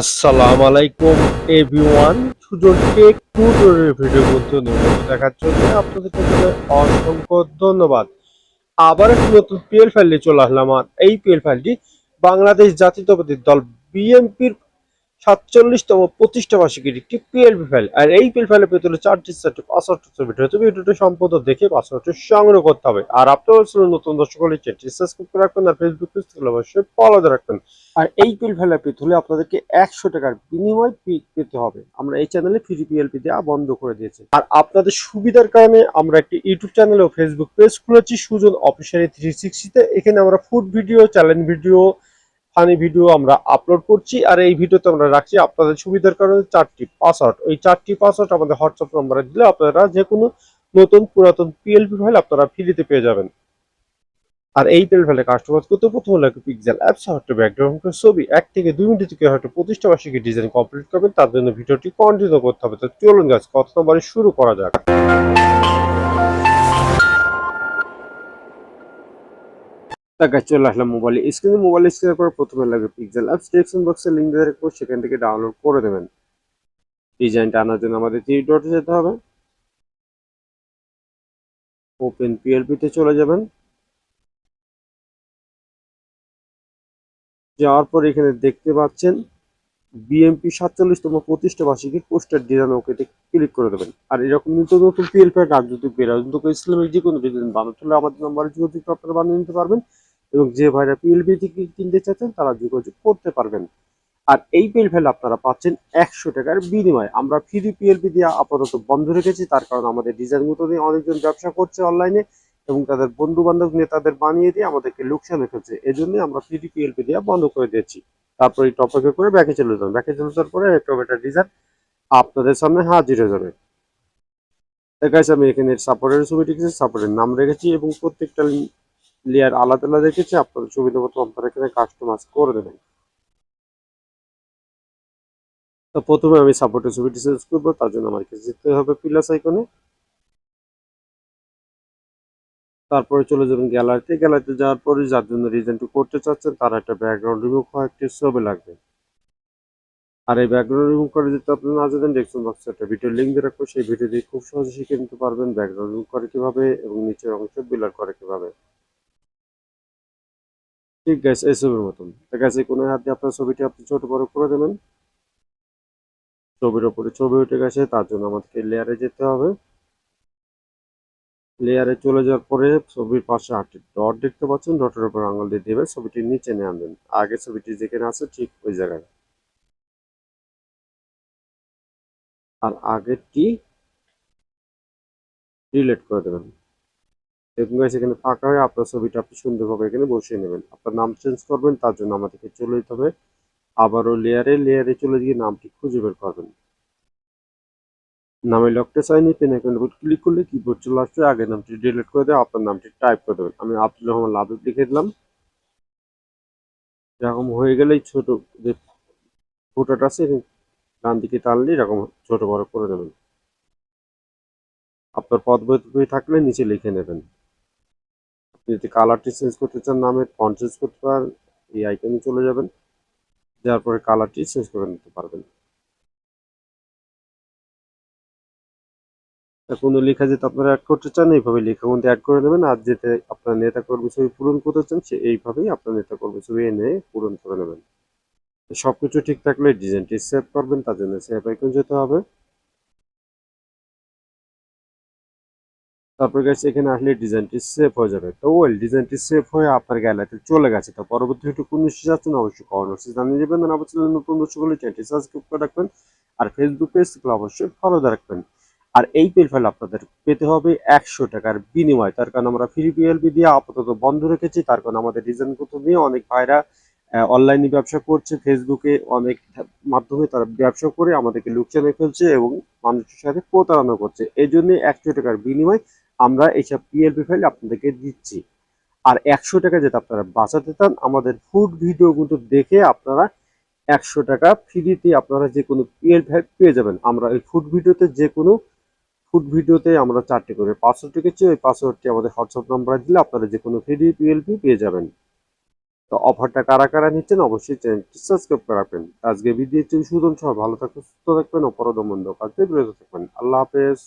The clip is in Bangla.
আসসালামু আলাইকুম everyone Sujan tech tutorial video বলতে নিয়মিত দেখার জন্য আপনাদেরকে অসংখ্য ধন্যবাদ। আবার একটি নতুন পিএল ফাইল চলে আসলাম আর এই পিএল ফাইলটি বাংলাদেশ জাতীয়তাবাদী দল বিএনপির সাতচল্লিশতম প্রতিষ্ঠা বার্ষিকীর একটি পিএলপি ফাইল আর এই পিএল ফাইলের ভেতরে চারটি চারটি পাসওয়ার্ড ভিডিও হবে ভিডিওটি সম্পদ দেখে পাসওয়ার্ডটি সংগ্রহ করতে হবে। আর আপনারা ছিল নতুন দর্শক হলে চ্যানেলটি সাবস্ক্রাইব করে রাখবেন আর ফেসবুক অবশ্যই ফলো রাখবেন। আর এই পিএল ফাইল পেতে হলে আপনাদেরকে একশো টাকার বিনিময় পেতে হবে। আমরা এই চ্যানেলে ফ্রি পিএলপি দেওয়া বন্ধ করে দিয়েছি। আর আপনাদের সুবিধার কারণে আমরা একটি ইউটিউব চ্যানেল ও ফেসবুক পেজ খুলেছি। সুজন অফিসিয়ালি থ্রি সিক্সটিতে এখানে আমরা food video challenge video funny video আমরা আপলোড করছি, আর এই ভিডিওতে আমরা রাখছি আপনাদের সুবিধার কারণে চারটি পাসওয়ার্ড ওই চারটি পাসওয়ার্ড আমাদের হোয়াটসঅ্যাপ নাম্বারে দিলে আপনারা যে কোনো নতুন পুরাতন পিএলপি ফাইল আপনারা ফ্রিতে পেয়ে যাবেন। আর এই পেল ফেলে কাস্টমাইজ করতে প্রথমে লাগে পিক্সেল অ্যাপস হয়তো ব্যাকগ্রাউন্ড ছবি, এক থেকে দুই মিনিট থেকে হয়তো প্রতিষ্ঠা বার্ষিকী ডিজাইন কমপ্লিট করবেন, তার জন্য ভিডিওটি কন্টিনিউ করতে হবে। তো চলুন গাছ কত নম্বরে শুরু করা যাক। টাকা চলে আসলাম মোবাইলে স্ক্রিনে মোবাইল স্ক্রিনের পর প্রথমে লাগবে পিক্সেল অ্যাপস ডেসক্রিপশন বক্সে লিঙ্ক দিয়ে রাখব সেখান থেকে ডাউনলোড করে দেবেন। ডিজাইনটা আনার জন্য আমাদের থ্রি ডটে যেতে হবে। ওপেন পিএলপি তে চলে যাবেন। যাওয়ার পর এখানে দেখতে পাচ্ছেন বিএমপি সাতচল্লিশতম প্রতিষ্ঠা বার্ষিকীর পোস্টার ডিজাইন ওকে ক্লিক করে দেবেন। আর এরকম নতুন নতুন পিএল প্যাড আর যদি বেরাজন্ত ইসলামের যে কোনো ডিজাইন বানাতে হলে আমাদের নাম্বারে করে আপনারা বানিয়ে নিতে পারবেন। এবং যে ভাইরা পিএলবি কিনতে চাচ্ছেন, তারা যোগাযোগ করতে পারবেন। আর এই পিএল ফেল আপনারা পাচ্ছেন একশো টাকার বিনিময়ে। আমরা ফ্রি পিএলপি দিয়ে আপাতত বন্ধ রেখেছি, তার কারণ আমাদের ডিজাইনগুলো নিয়ে অনেকজন ব্যবসা করছে অনলাইনে এবং তাদের বন্ধু বান্ধব নেতাদের বানিয়ে দিয়ে আমাদেরকে লোকসান ফেলছে এই জন্যই আমরা ফ্রি পিএলপি দিয়ে বন্ধ করে দিয়েছি। তারপর এই টপিকে করে ব্যাকে চলে যাবেন ব্যাকে চলে যাওয়ার পরে একটা ডিজাইন আপনাদের সামনে হাজির হয়ে যাবে। দেখাচ্ছি আমি এখানে সাপোর্টের ছবি রেখেছি সাপোর্টের নাম রেখেছি এবং প্রত্যেকটা লেয়ার আলাদা আলাদা রেখেছি আপনাদের সুবিধা মতো আপনারা এখানে কাস্টমাইজ করে দেবেন। তো প্রথমে আমি সাপোর্টের ছবিটি চেঞ্জ করব, তার জন্য আমার যেতে হবে প্লাস আইকনে তারপরে চলে যাবেন গ্যালারিতে গ্যালারিতে যাওয়ার পরে যার জন্য রিজেন্টটি করতে চাচ্ছেন, তার একটা ব্যাকগ্রাউন্ড রিমুভ হওয়া একটি ছবি লাগবে। আর এই ব্যাকগ্রাউন্ড রিমুভ করে যেতে আপনি না জানেন ডেসক্রিপশন বক্সে একটা ভিডিও লিঙ্ক দিয়ে রাখব। সেই ভিডিও দিয়ে খুব সহজে শিখে নিতে পারবেন ব্যাকগ্রাউন্ড রিমুভ করে কীভাবে এবং নিচের অংশ বিলার করে কীভাবে। ঠিক আছে, এই ছবির মতন। ঠিক আছে কোনো হাত দিয়ে আপনার ছবিটি আপনি ছোট বড় করে দেবেন। ছবির ওপরে ছবি উঠে গেছে, তার জন্য আমাদেরকে লেয়ারে যেতে হবে। লেয়ারে চলে যাওয়ার পরে ছবির পাশে আটটি ডট দেখতে পাচ্ছেন। ডটের উপর আঙুল দিয়ে দেবে ছবিটি নিচে নিয়ে আনবেন। আগে ছবিটি যেখানে আছে ঠিক ওই জায়গায়। আর আগেরটি ডিলেট করে দেবেন। দেখুন গাইস এখানে ফাঁকা হয়ে আপনার ছবিটা আপনি সুন্দরভাবে এখানে বসিয়ে নেবেন। আপনার নাম চেঞ্জ করবেন, তার জন্য আমাদেরকে চলে যেতে হবে। আবারও লেয়ারে লেয়ারে চলে গিয়ে নামটি খুঁজে বের করবেন। নামে লকটা চাইনি পেন আইকনের উপর ক্লিক করলে কিবোর্ড চলে আসবে। আগে নামটি ডিলিট করে দেওয়া আপনার নামটি টাইপ করে দেবেন। আমি আব্দুল রহমান লাবিব লিখে দিলাম। এরকম হয়ে গেলেই ছোট যে ফোটোটা আছে ডান দিকে টানলে এরকম ছোট বড় করে দেবেন। আপনার পদ বই থাকলে নিচে লিখে নেবেন। যদি কালারটি চেঞ্জ করতে চান নামের ফন্ট চেঞ্জ করতে পারেন এই আইকনে চলে যাবেন। যাওয়ার পরে কালারটি চেঞ্জ করে নিতে পারবেন। কোনো লেখা যেটা আপনারা অ্যাড করতে চান, এইভাবে লেখার মধ্যে অ্যাড করে নেবেন। আর যেতে আপনার নেতা কর্মী ছবি পূরণ করতে চান, সে এইভাবেই আপনার নেতা কর্মী ছবি এনে পূরণ করে নেবেন। সব কিছু ঠিক থাকলে ডিজাইনটি সেভ করবেন, তার জন্য সেভ আইকন যেতে হবে। তারপর গেছে এখানে আসলে ডিজাইনটি সেভ হয়ে যাবে। তো ওয়েল ডিজাইনটি সেভ হয়ে আপনার গ্যালারিতে চলে গেছে। তো পরবর্তী ভিডিও কোন নিশ্চয় যাচ্ছেন অবশ্যই কমেন্ট বক্সে জানিয়ে দেবেন। আর অবশ্যই নতুন দর্শক হলে চ্যানেলটি সাবস্ক্রাইব করে রাখবেন। আর ফেসবুক পেজ থেকে অবশ্যই ফলো রাখবেন। আর এই পেল ফাইল আপনাদের পেতে হবে একশো টাকার বিনিময়। তার কারণ আমরা ফ্রি পিএলপি দিয়ে আপাতত বন্ধ রেখেছি। তার কারণ আমাদের ডিজাইনগুলো নিয়ে অনেক ভাইরা অনলাইনে ব্যবসা করছে। ফেসবুকে অনেক মাধ্যমে তারা ব্যবসা করে আমাদেরকে লুকচানে ফেলছে এবং মানুষের সাথে প্রতারণা করছে। এই জন্য একশো টাকার বিনিময় আমরা এইসব পিএলপি ফাইল আপনাদেরকে দিচ্ছি। আর একশো টাকা যেটা আপনারা বাঁচাতে চান, আমাদের ফুড ভিডিও ভিডিওগুলো দেখে আপনারা একশো টাকা ফ্রিতে আপনারা যে কোনো পিএল ফাইল পেয়ে যাবেন। আমরা এই ফুড ভিডিওতে যে কোনো ফুড ভিডিওতে আমরা চারটে করে পাসওয়ার্ড রেখেছি। ওই পাসওয়ার্ডটি আমাদের হোয়াটসঅ্যাপ নাম্বারে দিলে আপনারা যে কোনো ফ্রি পিএলপি পেয়ে যাবেন। তো অফারটা কারা কারা নিচ্ছেন অবশ্যই চ্যানেলটি সাবস্ক্রাইব করে রাখবেন। আজকে ভিডিও সুদন সহ ভালো থাকবেন, সুস্থ থাকবেন অপরাধ মন্দ কাজে বিরত থাকবেন। আল্লাহ হাফেজ।